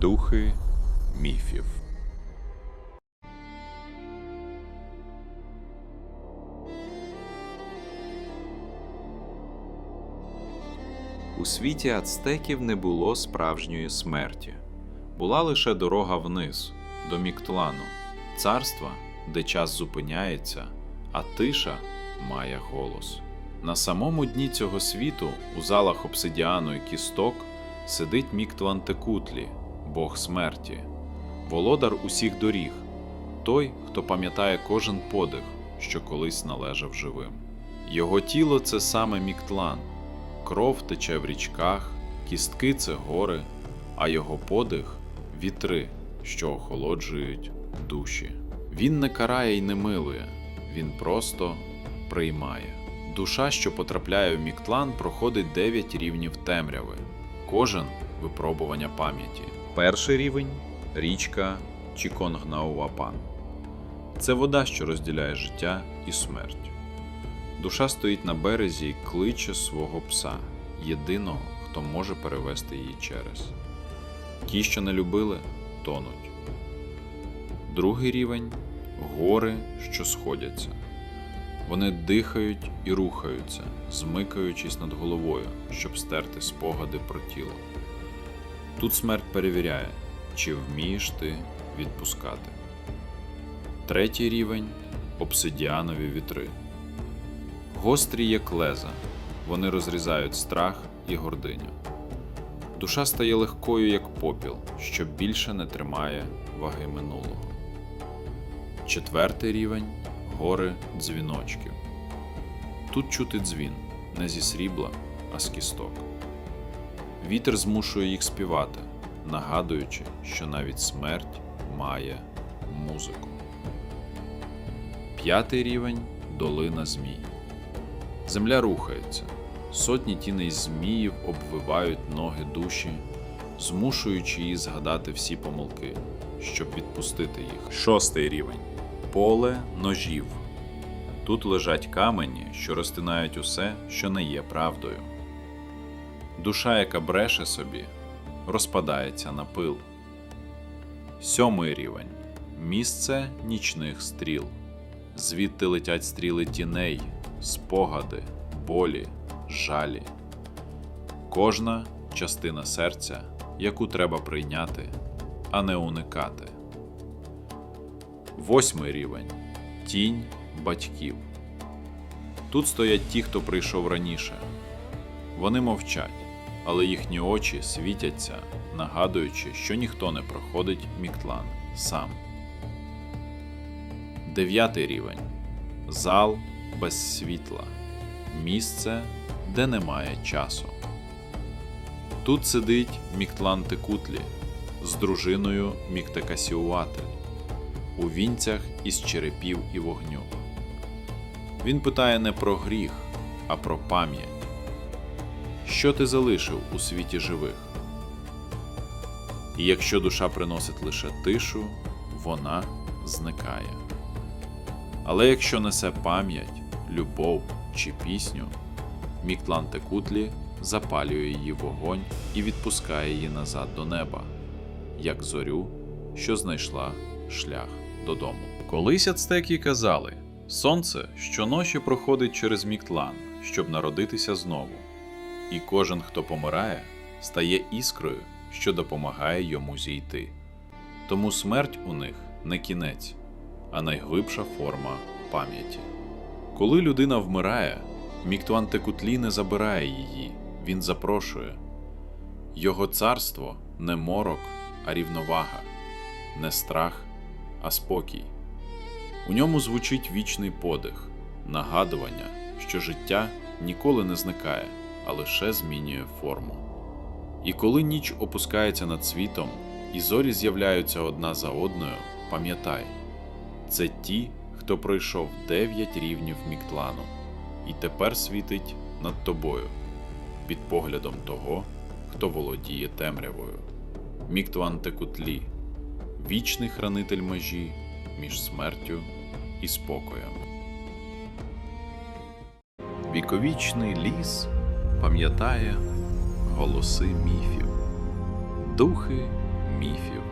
Духи міфів. У світі ацтеків не було справжньої смерті. Була лише дорога вниз, до Міктлану, царства, де час зупиняється, а тиша має голос. На самому дні цього світу, у залах обсидіану і кісток, сидить Міктлан Текутлі, Бог смерті, володар усіх доріг, той, хто пам'ятає кожен подих, що колись належав живим. Його тіло це саме Міктлан, кров тече в річках, кістки це гори, а його подих вітри, що охолоджують душі. Він не карає й не милує, він просто приймає. Душа, що потрапляє в Міктлан, проходить 9 рівнів темряви, кожен випробування пам'яті. Перший рівень річка Чіконгнауапан. Це вода, що розділяє життя і смерть. Душа стоїть на березі і кличе свого пса, єдиного, хто може перевести її через. Ті, що не любили, тонуть. Другий рівень гори, що сходяться. Вони дихають і рухаються, змикаючись над головою, щоб стерти спогади про тіло. Тут смерть перевіряє, чи вмієш ти відпускати. Третій рівень обсидіанові вітри. Гострі як леза, вони розрізають страх і гординю. Душа стає легкою, як попіл, що більше не тримає ваги минулого. Четвертий рівень гори дзвіночків. Тут чути дзвін не зі срібла, а з кісток. Вітер змушує їх співати, нагадуючи, що навіть смерть має музику. П'ятий рівень долина змій. Земля рухається, сотні тіней зміїв обвивають ноги душі, змушуючи її згадати всі помилки, щоб відпустити їх. Шостий рівень поле ножів. Тут лежать камені, що розтинають усе, що не є правдою. Душа, яка бреше собі, розпадається на пил. Сьомий рівень місце нічних стріл. Звідти летять стріли тіней, спогади, болі, жалі. Кожна частина серця, яку треба прийняти, а не уникати. Восьмий рівень тінь батьків. Тут стоять ті, хто прийшов раніше. Вони мовчать, але їхні очі світяться, нагадуючи, що ніхто не проходить Міктлан сам. Дев'ятий рівень зал без світла. Місце, де немає часу. Тут сидить Міктлан Текутлі з дружиною Міктекасіуати у вінцях із черепів і вогню. Він питає не про гріх, а про пам'ять. Що ти залишив у світі живих? І якщо душа приносить лише тишу, вона зникає. Але якщо несе пам'ять, любов чи пісню, Міктлан Текутлі запалює її вогонь і відпускає її назад до неба, як зорю, що знайшла шлях додому. Колись ацтеки казали: сонце щоночі проходить через Міктлан, щоб народитися знову, і кожен, хто помирає, стає іскрою, що допомагає йому зійти. Тому смерть у них не кінець, а найглибша форма пам'яті. Коли людина вмирає, Міктуан Текутлі не забирає її, він запрошує. Його царство не морок, а рівновага, не страх, а спокій. У ньому звучить вічний подих, нагадування, що життя ніколи не зникає, а лише змінює форму. І коли ніч опускається над світом, і зорі з'являються одна за одною, пам'ятай, це ті, хто пройшов дев'ять рівнів Міктлану, і тепер світить над тобою, під поглядом того, хто володіє темрявою. Міктуан Текутлі, вічний хранитель межі між смертю і спокоєм. Віковічний ліс пам'ятає голоси міфів, духи міфів.